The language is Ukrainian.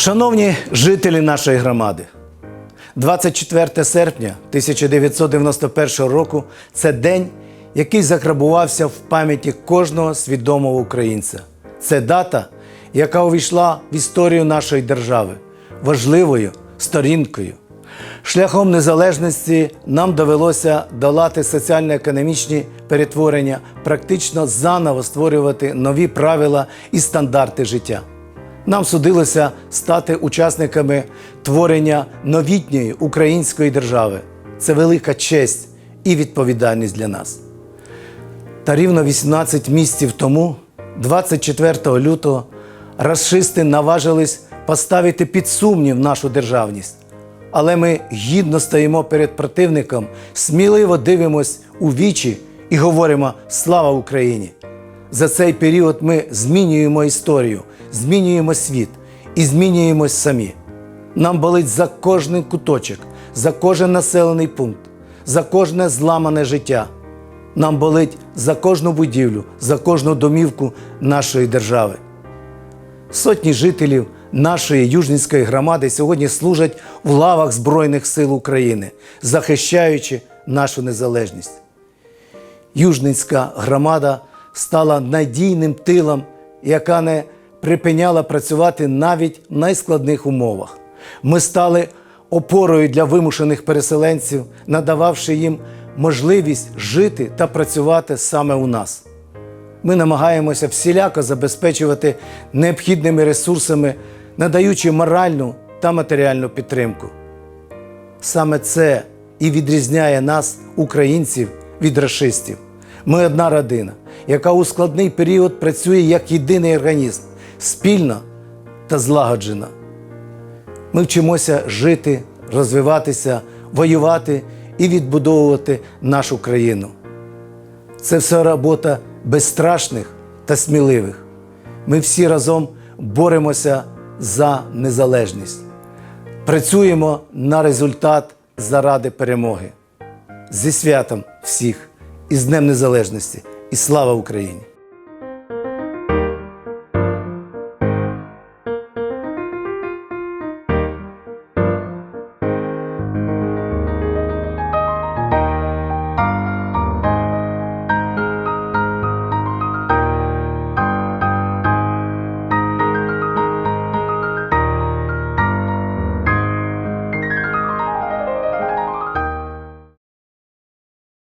Шановні жителі нашої громади, 24 серпня 1991 року це день, який заграбувався в пам'яті кожного свідомого українця. Це дата, яка увійшла в історію нашої держави, важливою сторінкою. Шляхом незалежності нам довелося долати соціально-економічні перетворення, практично заново створювати нові правила і стандарти життя. Нам судилося стати учасниками творення новітньої української держави. Це велика честь і відповідальність для нас. Та рівно 18 місяців тому, 24 лютого, расисти наважились поставити під сумнів нашу державність. Але ми гідно стоїмо перед противником, сміливо дивимось у вічі і говоримо Слава Україні! За цей період ми змінюємо історію, змінюємо світ і змінюємось самі. Нам болить за кожний куточок, за кожен населений пункт, за кожне зламане життя. Нам болить за кожну будівлю, за кожну домівку нашої держави. Сотні жителів нашої Южнінської громади сьогодні служать в лавах Збройних сил України, захищаючи нашу незалежність. Южненська громада стала надійним тилом, яка не припиняла працювати навіть в найскладних умовах. Ми стали опорою для вимушених переселенців, надававши їм можливість жити та працювати саме у нас. Ми намагаємося всіляко забезпечувати необхідними ресурсами, надаючи моральну та матеріальну підтримку. Саме це і відрізняє нас, українців, від расистів. Ми одна родина, яка у складний період працює як єдиний організм, спільно та злагоджено. Ми вчимося жити, розвиватися, воювати і відбудовувати нашу країну. Це все робота безстрашних та сміливих. Ми всі разом боремося за незалежність. Працюємо на результат заради перемоги. Зі святом всіх і з Днем Незалежності! І слава Україні!